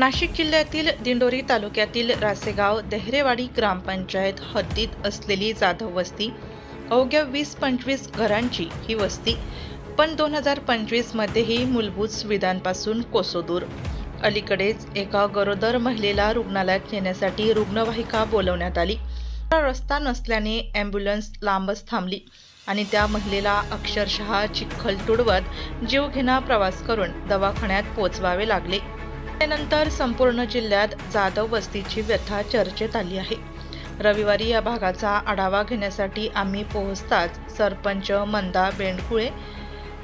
नाशिक जिल्ह्यातील दिंडोरी तालुक्यातील रासेगाव देहरेवाडी ग्रामपंचायत हद्दीत असलेली जाधव वस्ती अवघ्या वीस पंचवीस घरांची ही वस्ती पण दोन हजार पंचवीसमध्येही मूलभूत सुविधांपासून कोसोदूर. अलीकडेच एका गरोदर महिलेला रुग्णालयात नेण्यासाठी रुग्णवाहिका बोलवण्यात आली. रस्ता नसल्याने ॲम्ब्युलन्स लांबच थांबली आणि त्या महिलेला अक्षरशः चिखल तुडवत जीवघेणा प्रवास करून दवाखान्यात पोचवावे लागले. त्यानंतर संपूर्ण जिल्ह्यात जाधव वस्तीची व्यथा चर्चेत आली आहे. रविवारी या भागाचा आढावा घेण्यासाठी आम्ही पोहोचताच सरपंच मंदा बेंडकुळे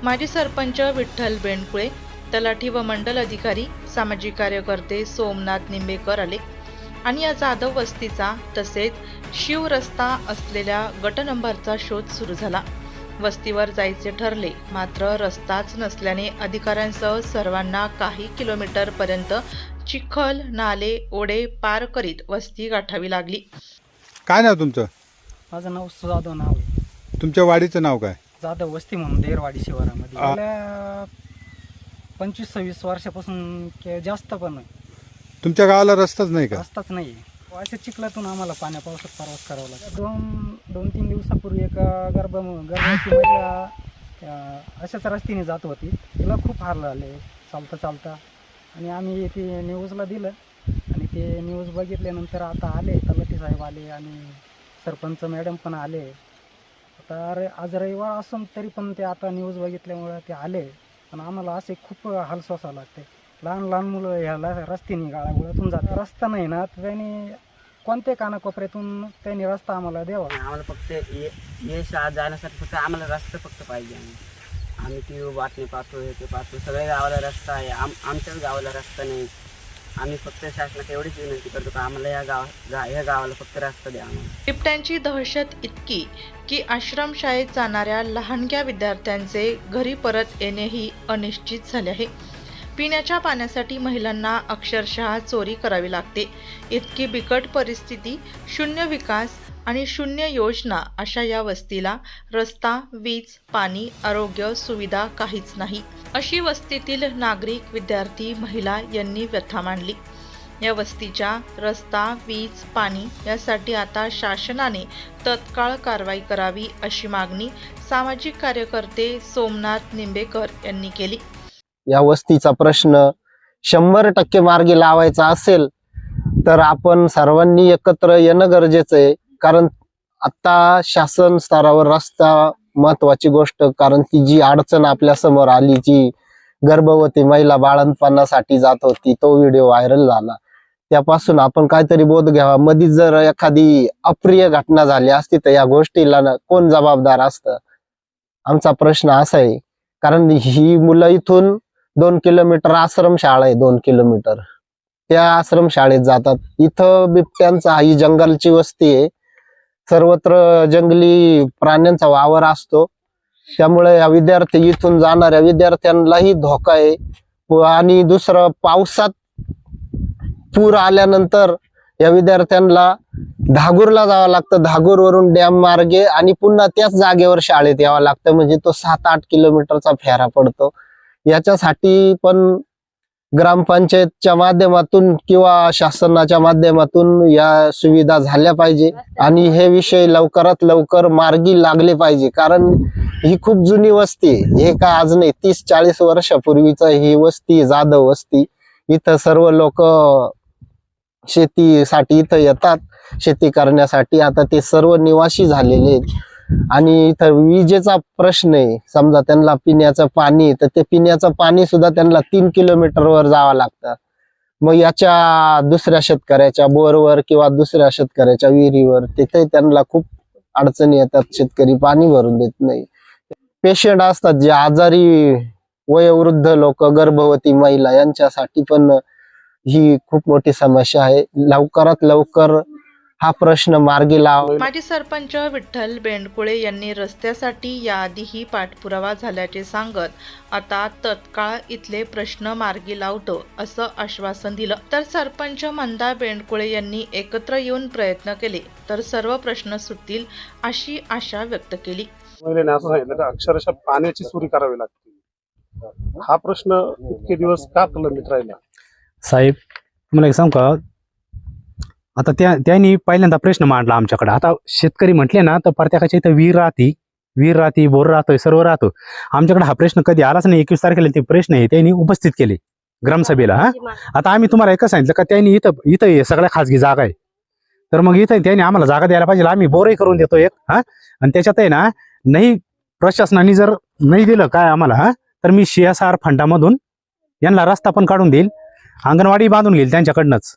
माजी सरपंच विठ्ठल बेंडकुळे तलाठी व मंडल अधिकारी सामाजिक कार्यकर्ते सोमनाथ निंबेकर आले आणि या जाधव वस्तीचा तसेच शिव रस्ता असलेल्या गट नंबरचा शोध सुरू झाला. वस्तीवर जायचे ठरले. मात्र रस्ताच नसल्याने अधिकाऱ्यांसह सर्वांना काही किलोमीटर पर्यंत चिखल नाले ओढे पार करीत वस्ती गाठावी लागली. काय नाव तुमचं? माझं नाव जाधव नाव आहे. तुमच्या वाडीचं नाव काय? जाधव वस्ती म्हणून देरवाडी शिवारामध्ये. आ. गेल्या पंचवीस सव्वीस वर्षापासून के- जास्त पण नाही. तुमच्या गावाला रस्ताच नाही का? रस्ताच नाही अशा चिखलातून आम्हाला पाण्या पावसात प्रवास करावा लागतो. दोन दोन तीन दिवसापूर्वी एक गर्भ गर्भवती महिला अशाच रस्त्याने जात होती. तिला खूप हार लागले चालता चालता. आणि आम्ही ते न्यूजला दिलं. आणि ते न्यूज बघितल्यानंतर आता आले तलाठी साहेब आले आणि सरपंच मॅडम पण आले. आता रे आज रविवार असून तरी पण ते आता न्यूज बघितल्यामुळं ते आले. पण आम्हाला असे खूप हाल लागते. लहान लहान मुलं ह्याला रस्त्याने गाळागुळातून जातात रस्ता नाही ना त्याने कोणत्या कानाकोपऱ्यातून त्यांनी रस्ता आम्हाला द्यावा? आम्हाला फक्त ये ये शाळा जाण्यासाठी फक्त आम्हाला रस्ता फक्त पाहिजे आम्ही आम्ही टी व्ही बातमी पाहतो हे ते पाहतो. सगळ्या गावाला रस्ता आहे. आम आमच्याच गावाला रस्ता नाही. आम्ही फक्त शासनाला एवढीच विनंती करतो का आम्हाला या गाव गा या गावाला फक्त रस्ता द्या आम्हाला. बिबट्यांची दहशत इतकी की आश्रमशाळेत जाणाऱ्या लहानग्या विद्यार्थ्यांचे घरी परत येणेही अनिश्चित झाले आहे. पिण्याच्या पाण्यासाठी महिलांना अक्षरशः चोरी करावी लागते. इतकी बिकट परिस्थिती शून्य विकास आणि शून्य योजना अशा या वस्तीला रस्ता वीज पाणी आरोग्य सुविधा काहीच नाही. अशी वस्तीतील नागरिक विद्यार्थी महिला यांनी व्यथा मांडली. या वस्तीच्या रस्ता वीज पाणी यासाठी आता शासनाने तत्काळ कारवाई करावी अशी मागणी सामाजिक कार्यकर्ते सोमनाथ निंबेकर यांनी केली. या वस्तीचा प्रश्न शंभर टक्के मार्गी लावायचा असेल तर आपण सर्वांनी एकत्र येणं गरजेचं आहे. कारण आता शासन स्तरावर रस्ता महत्वाची गोष्ट कारण ती जी अडचण आपल्यासमोर आली जी गर्भवती महिला बाळंतपणासाठी जात होती तो व्हिडिओ व्हायरल झाला. त्यापासून आपण काहीतरी बोध घ्यावा. मध्ये जर एखादी अप्रिय घटना झाली असती तर या गोष्टीला ना कोण जबाबदार असतं? आमचा प्रश्न असा आहे. कारण ही मुलं इथून दोन किलोमीटर आश्रमशाळा आहे दोन किलोमीटर. त्या आश्रमशाळेत जातात. इथं बिबट्यांचा ही जंगलची वस्ती आहे. सर्वत्र जंगली प्राण्यांचा वावर असतो. त्यामुळे या विद्यार्थी इथून जाणाऱ्या विद्यार्थ्यांनाही धोका आहे. व आणि दुसरं पावसात पूर आल्यानंतर या विद्यार्थ्यांना धागूरला जावं लागतं. धागूरवरून डॅम मार्गे आणि पुन्हा त्याच जागेवर शाळेत यावं लागतं. म्हणजे तो सात आठ किलोमीटरचा फेरा पडतो. याच्यासाठी पण ग्रामपंचायतच्या माध्यमातून किंवा शासनाच्या माध्यमातून या सुविधा झाल्या पाहिजे. आणि हे विषय लवकरात लवकर मार्गी लागले पाहिजे. कारण ही खूप जुनी वस्ती हे का आज नाही तीस चाळीस वर्षापूर्वीच ही वस्ती जाधव वस्ती. इथं सर्व लोक शेतीसाठी इथं येतात. शेती करण्यासाठी आता ते सर्व निवासी झालेले आहेत. आणि इथं विजेचा प्रश्न आहे. समजा त्यांना पिण्याचं पाणी तर ते पिण्याचं पाणी सुद्धा त्यांना तीन किलोमीटर वर जावं लागतं. मग याच्या दुसऱ्या शेतकऱ्याच्या बोरवर किंवा दुसऱ्या शेतकऱ्याच्या विहिरीवर तिथे त्यांना खूप अडचणी येतात. शेतकरी पाणी भरून देत नाही. पेशंट असतात जे आजारी वयोवृद्ध लोक गर्भवती महिला यांच्यासाठी पण ही खूप मोठी समस्या आहे. लवकरात लवकर हा प्रश्न मार्गी लाव. माजी सरपंच विठ्ठल बेंडकुळे यांनी रस्त्यासाठी याआधीही पाठपुरावा झाल्याचे सांगत आता तत्काळ इथले प्रश्न मार्गी लावतो असं आश्वासन दिलं. तर सरपंच मंदा बेंडकुळे यांनी एकत्र येऊन प्रयत्न केले तर सर्व प्रश्न सुटतील अशी आशा व्यक्त केली. महिलेने असं सांगितलं का अक्षरशः पाण्याची चोरी करावी लागते. हा प्रश्न इतके दिवस का प्रलंबित राहिला? साहेब तुम्हाला एक सांगू का? आता त्या त्यांनी पहिल्यांदा प्रश्न मांडला आमच्याकडे. आता शेतकरी म्हटले ना तर प्रत्येकाच्या इथं विहीर राहती विहीर राहती बोर राहतोय सर्व राहतो. आमच्याकडे हा प्रश्न कधी आलाच नाही एकवीस तारखेला ते प्रश्न आहे त्यांनी उपस्थित केले ग्रामसभेला हा? आता आम्ही तुम्हाला एकच सांगितलं का त्यांनी इथं इथं सगळ्या खाजगी जागा आहे. तर मग इथं त्यांनी आम्हाला जागा द्यायला पाहिजे आम्ही बोरही करून देतो एक हा? आणि त्याच्यात आहे ना नाही प्रशासनाने जर नाही दिलं काय आम्हाला हा? तर मी सी एस आर फंडामधून यांना रस्ता पण काढून देईल अंगणवाडी बांधून घेईल त्यांच्याकडनंच.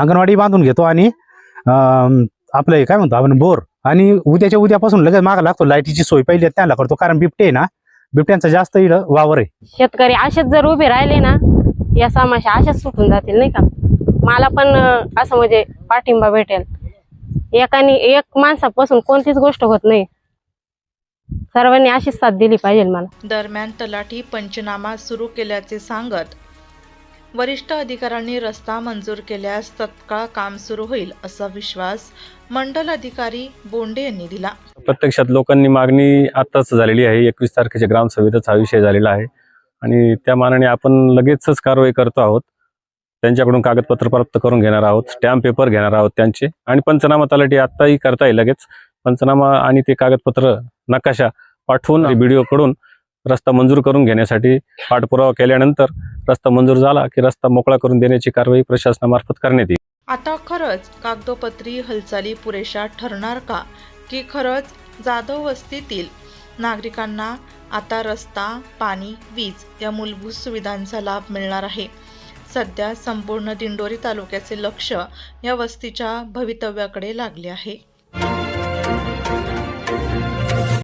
अंगणवाडी बांधून घेतो आणि अं, आपलं हे काय म्हणतो आपण बोर. आणि उद्याच्या उद्यापासून लगेच मागा लागतो लाईटीची सोय पहिली त्यांना करतो कारण बिबटे आहे ना बिबट्यांचा जास्त इकडं वावर आहे. शेतकरी असेच जर उभे राहिले ना या समस्या अशाच सुटून जातील नाही का? मला पण असं म्हणजे पाठिंबा भेटेल. एकाने एक माणसापासून कोणतीच गोष्ट होत नाही. सर्वांनी अशीच साथ दिली पाहिजे मला. दरम्यान तलाठी पंचनामा सुरू केल्याचे सांगत वरिष्ठ अधिकाऱ्यांनी रस्ता मंजूर केल्यास तत्काळ काम सुरू होईल असा विश्वास मंडल अधिकारी बोंडे यांनी दिला. प्रत्यक्षात लोकांनी मागणी आताच झालेली आहे. एकवीस तारखेच्या ग्रामसभेतच हा विषय झालेला आहे. आणि त्या मानाने आपण लगेचच कारवाई करतो आहोत. त्यांच्याकडून कागदपत्र प्राप्त करून घेणार आहोत. स्टॅम्प पेपर घेणार आहोत त्यांचे. आणि पंचनामा तलाठी आत्ताही करता येईल लगेच. पंचनामा आणि ते कागदपत्र नकाशा पाठवून BDO कडून रस्ता मंजूर करून घेण्यासाठी पाठपुरावा केल्यानंतर रस्ता मंजूर झाला की रस्ता मोकळा करून देण्याची कारवाई प्रशासनामार्फत करण्यात येईल. आता खरंच कागदोपत्री हालचाली पुरेशा ठरणार का? की खरंच जाधव वस्तीतील नागरिकांना आता रस्ता पाणी वीज या मूलभूत सुविधांचा लाभ मिळणार आहे? सध्या संपूर्ण दिंडोरी तालुक्याचे लक्ष या वस्तीच्या भवितव्याकडे लागले आहे.